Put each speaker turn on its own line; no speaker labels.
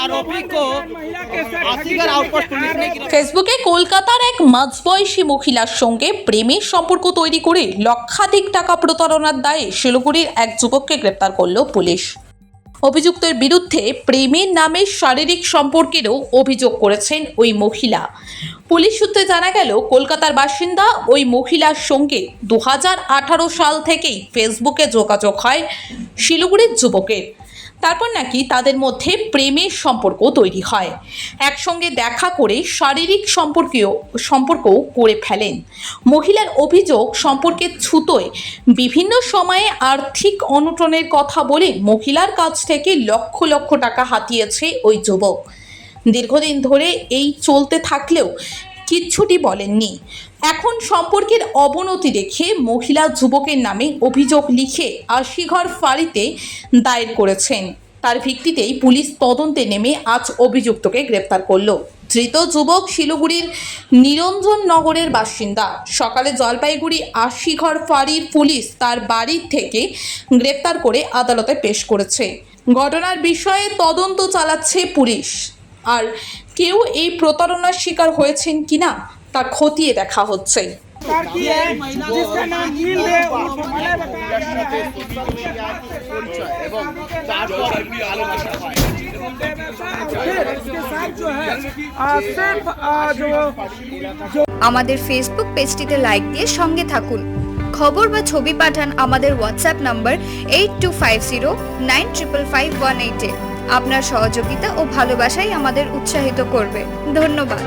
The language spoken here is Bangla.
आरोपी को आसीगढ़ आउटपोस्ट पुलिस ने गिरफ्तार
ফেসবুকে কলকাতার এক মাঝবয়সী মহিলার সঙ্গে প্রেমের সম্পর্ক তৈরি করে লক্ষাধিক টাকা প্রতারণার দায়ে শিলিগুড়ির এক যুবককে গ্রেপ্তার করল পুলিশ অভিযুক্তের বিরুদ্ধে প্রেমের নামে শারীরিক সম্পর্কেরও অভিযোগ করেছেন ওই মহিলা পুলিশ সূত্রে জানা গেল কলকাতার বাসিন্দা ওই মহিলার সঙ্গে দু সাল থেকেই ফেসবুকে যোগাযোগ হয় শিলিগুড়ির যুবকের তারপর নাকি তাদের মধ্যে প্রেমের সম্পর্ক তৈরি হয়। একসঙ্গে দেখা করে শারীরিক সম্পর্কেও সম্পর্কও করে ফেলেন। মহিলার অভিযোগ সম্পর্কে ছুতোয়। বিভিন্ন সময়ে আর্থিক অনটনের কথা বলে মহিলার কাছ থেকে লক্ষ লক্ষ টাকা হাতিয়েছে ওই যুবক। দীর্ঘদিন ধরে এই চলতে থাকলেও কিচ্ছুটি বলেননি। এখন সম্পর্কের অবনতি দেখে মহিলা যুবকের নামে অভিযোগ লিখে আশিঘর ফাঁড়িতে দায়ের করেছেন। তার ভিত্তিতেই পুলিশ তদন্তে নেমে আজ অভিযুক্তকে গ্রেপ্তার করল। ধৃত যুবক শিলিগুড়ির নিরঞ্জন নগরের বাসিন্দা। সকালে জলপাইগুড়ি আশিঘর ফাঁড়ির পুলিশ তার বাড়ির থেকে গ্রেপ্তার করে আদালতে পেশ করেছে। ঘটনার বিষয়ে তদন্ত চালাচ্ছে পুলিশ। আর কেউ এই প্রতারণার শিকার হয়েছেন কি না তা খতিয়ে দেখা হচ্ছে।
আমাদের ফেসবুক পেজটিতে লাইক দিয়ে সঙ্গে থাকুন। খবর বা ছবি পাঠান আমাদের WhatsApp number eight two five zero nine triple five one এইটে আপনার সহযোগিতা ও ভালোবাসাই আমাদের উৎসাহিত করবে। ধন্যবাদ।